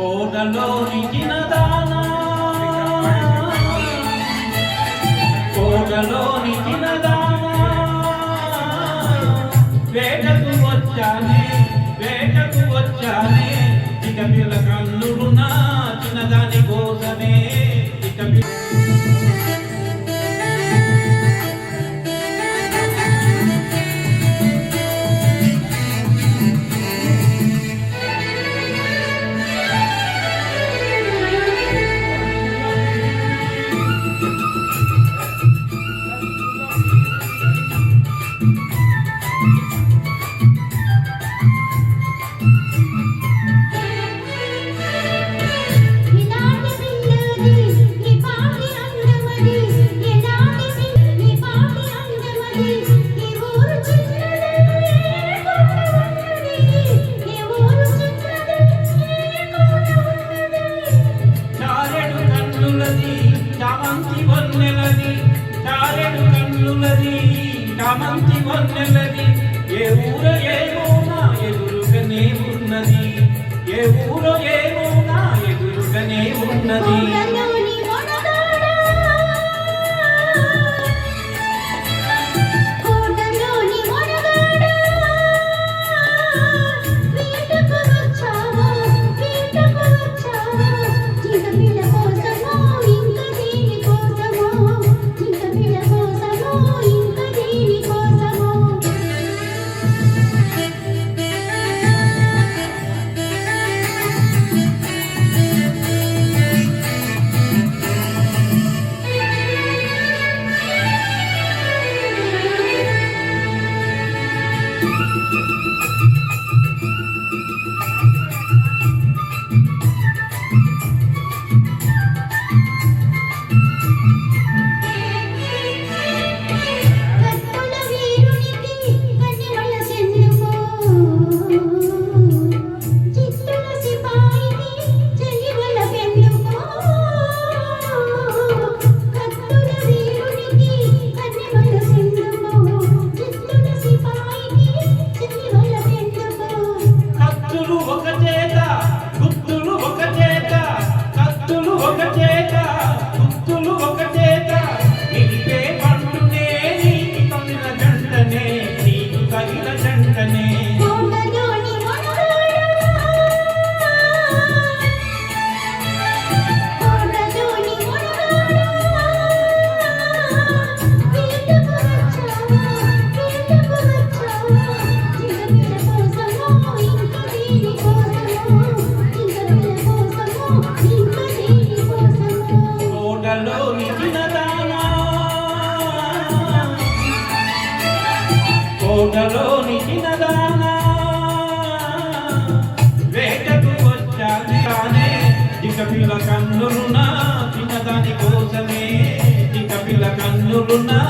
కోటలోనికి నదానా కోటలోనికి వేటకు వేటకు వచ్చానే చిన్న పిల్ల కళ్ళు నా చిన్నదాని కోసమే గొల్లది నా మంచి ఏ ఊర ఏమో నా ఎదురుగానే ఉన్నది ఏ ఊర ఏమో నా ఎదురుగానే ఉన్నది గుహలోని చిన్నదాన వేటకు వచ్చానే కానే ఇక పిల్ల కన్నులున్నా చిన్నదాని కోసమే ఇక పిల్ల కన్నులున్నా.